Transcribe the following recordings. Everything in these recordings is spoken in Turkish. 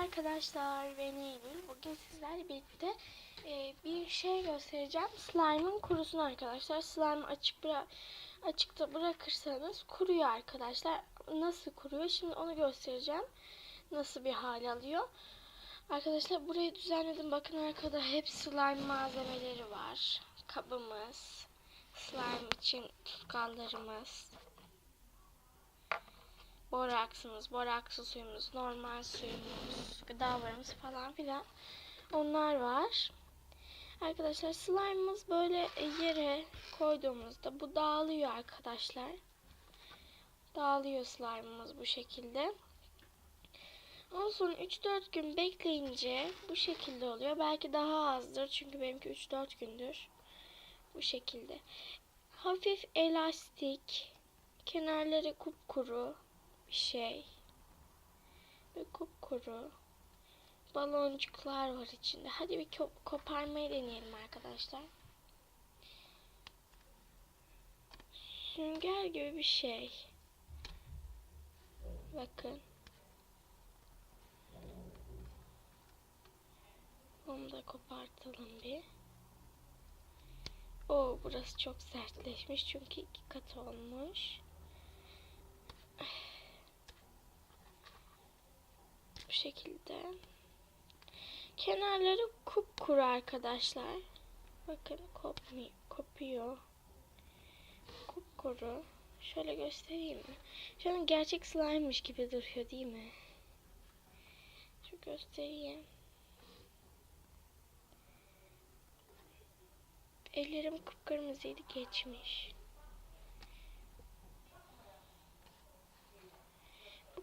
arkadaşlar ben Eylül. Bugün sizlerle birlikte e, bir şey göstereceğim. Slime'ın kurusunu arkadaşlar. Slime açık bıra açıkta bırakırsanız kuruyor arkadaşlar. Nasıl kuruyor? Şimdi onu göstereceğim. Nasıl bir hal alıyor. Arkadaşlar burayı düzenledim. Bakın arkada hep slime malzemeleri var. Kabımız, slime için tutkallarımız, boraksımız, boraksı suyumuz, normal suyumuz, gıdalarımız falan filan onlar var. Arkadaşlar slime'ımız böyle yere koyduğumuzda bu dağılıyor arkadaşlar. Dağılıyor slime'ımız bu şekilde. Sonra 3-4 gün bekleyince bu şekilde oluyor. Belki daha azdır çünkü benimki 3-4 gündür. Bu şekilde. Hafif elastik, kenarları kupkuru bir şey. Ve kupkuru. Baloncuklar var içinde. Hadi bir ko- koparmayı deneyelim arkadaşlar. Sünger gibi bir şey. Bakın. Onu da kopartalım bir. Oo burası çok sertleşmiş çünkü iki kat olmuş. Bu şekilde. Kenarları kupkuru arkadaşlar. Bakın kopmuyor, kopuyor. Kupkuru. Şöyle göstereyim mi? Şu gerçek slime'mış gibi duruyor değil mi? Şu göstereyim. Ellerim kıpkırmızıydı geçmiş.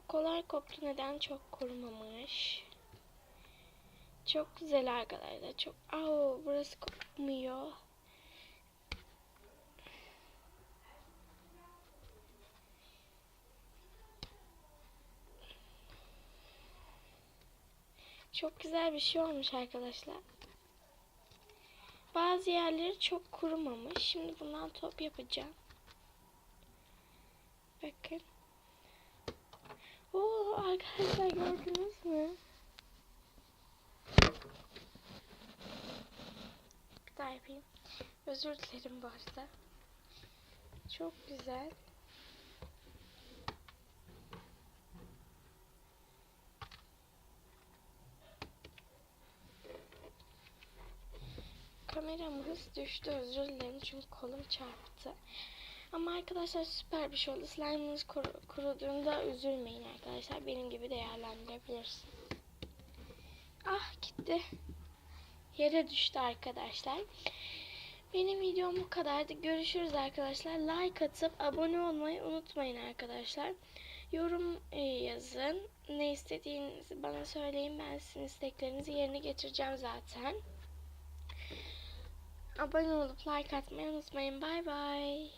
Kolay koptu neden çok kurumamış. Çok güzel arkadaşlar. Çok Au, burası kopmuyor. Çok güzel bir şey olmuş arkadaşlar. Bazı yerleri çok kurumamış. Şimdi bundan top yapacağım. Bakın. Arkadaşlar gördünüz mü? Bir daha yapayım. Özür dilerim bu arada. Çok güzel. Kameramız düştü özür dilerim çünkü kolum çarptı. Ama arkadaşlar süper bir şey oldu. Slime'ınız kuru, kuruduğunda üzülmeyin arkadaşlar. Benim gibi değerlendirebilirsiniz. Ah gitti. Yere düştü arkadaşlar. Benim videom bu kadardı. Görüşürüz arkadaşlar. Like atıp abone olmayı unutmayın arkadaşlar. Yorum e, yazın. Ne istediğinizi bana söyleyin. Ben sizin isteklerinizi yerine getireceğim zaten. Abone olup like atmayı unutmayın. Bay bay.